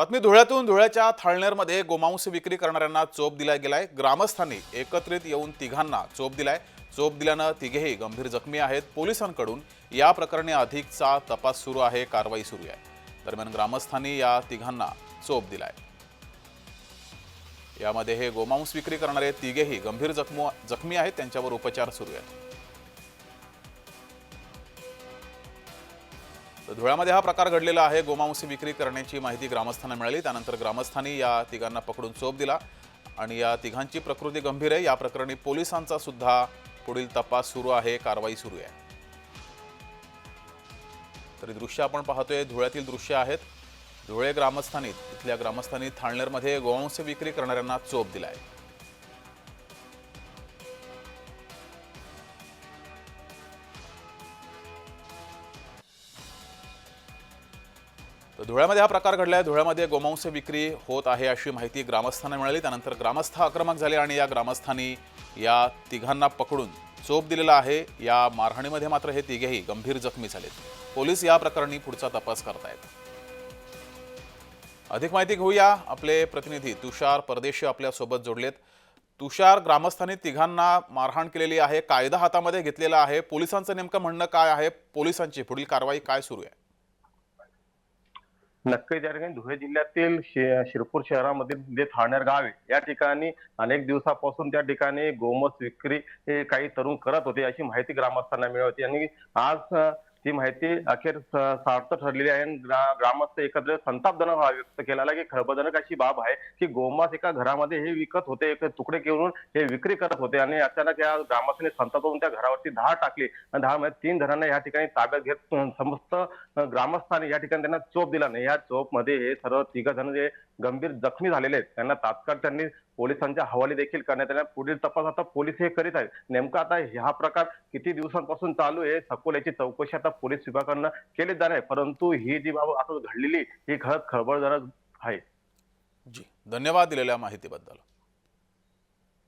बातमी धुळ्यातून धुळ्याच्या थाळनेरमध्ये गोमांस विक्री करणाऱ्यांना चोप दिला गेलाय. ग्रामस्थांनी एकत्रित येऊन तिघांना चोप दिलाय. चोप दिल्यानं तिघेही गंभीर जखमी आहेत. पोलिसांकडून या प्रकरणी अधिकचा तपास सुरू आहे. कारवाई सुरू आहे. दरम्यान ग्रामस्थांनी या तिघांना चोप दिलाय. यामध्ये हे गोमांस विक्री करणारे तिघेही गंभीर जखम जखमी आहेत. त्यांच्यावर उपचार सुरू आहेत. तर धुळ्यामध्ये हा प्रकार घडलेला आहे. गोमांस विक्री करण्याची माहिती ग्रामस्थांना मिळाली. त्यानंतर ग्रामस्थांनी या तिघांना पकडून चोप दिला आणि या तिघांची प्रकृती गंभीर आहे. या प्रकरणी पोलिसांचा सुद्धा पुढील तपास सुरू आहे. कारवाई सुरू आहे. तरी दृश्य आपण पाहतोय. धुळ्यातील दृश्य आहेत. धुळे ग्रामस्थांनी इथल्या ग्रामस्थांनी थाळनेरमध्ये गोवंश विक्री करणाऱ्यांना चोप दिलाय. तर धुळ्यामध्ये हा प्रकार घडलाय. धुळ्यामध्ये गोमांस विक्री होत आहे अशी माहिती ग्रामस्थांना मिळाली. त्यानंतर ग्रामस्थ आक्रमक झाले आणि या ग्रामस्थांनी या तिघांना पकडून चोप दिलेला आहे. या मारहाणीमध्ये मात्र हे तिघेही गंभीर जखमी झालेत. पोलीस या प्रकरणी पुढचा तपास करतायत. अधिक माहिती घेऊया. आपले प्रतिनिधी तुषार परदेशी आपल्यासोबत जोडलेत. तुषार ग्रामस्थांनी तिघांना मारहाण केलेली आहे. कायदा हातामध्ये घेतलेला आहे. पोलिसांचं नेमकं म्हणणं काय आहे? पोलिसांची पुढील कारवाई काय सुरू आहे? नक्कीच या ठिकाणी धुळे जिल्ह्यातील शिरपूर शहरामधील जे थाळनेर गाव आहे या ठिकाणी अनेक दिवसापासून त्या ठिकाणी गोमस विक्री हे काही तरुण करत होते अशी माहिती ग्रामस्थांना मिळवते आणि आज ही ती माहिती अखेर सार्थ ठरलेली आहे. आणि ग्रा- ग्रामस्थ एकत्र संतापजनक व्यक्त केलेला की खळबळजनक अशी बाब आहे की गोमास एका घरामध्ये हे विकत होते एक तुकडे घेऊन हे विक्री करत होते. आणि अचानक या ग्रामस्थांनी होऊन त्या घरावरती धाड टाकली. आणि धाडमध्ये म्हणजे तीन जणांना या ठिकाणी ताब्यात घेत समस्त ग्रामस्थांनी या ठिकाणी त्यांना चोप दिला नाही. या चोपमध्ये हे सर्व तिघ जण जे गंभीर जखमी झालेले आहेत त्यांना तात्काळ त्यांनी पोलिसांच्या हवाले देखील करण्यात आल्या. पुढील तपास आता पोलीस हे करीत आहेत. नेमका आता हा प्रकार किती दिवसांपासून चालू आहे सखोल याची चौकशी आता पोलीस विभागाकडनं केली जाणार आहे. परंतु ही जी बाब आता घडलेली ही खरंच खळबळजनक आहे. जी धन्यवाद दिलेल्या माहितीबद्दल.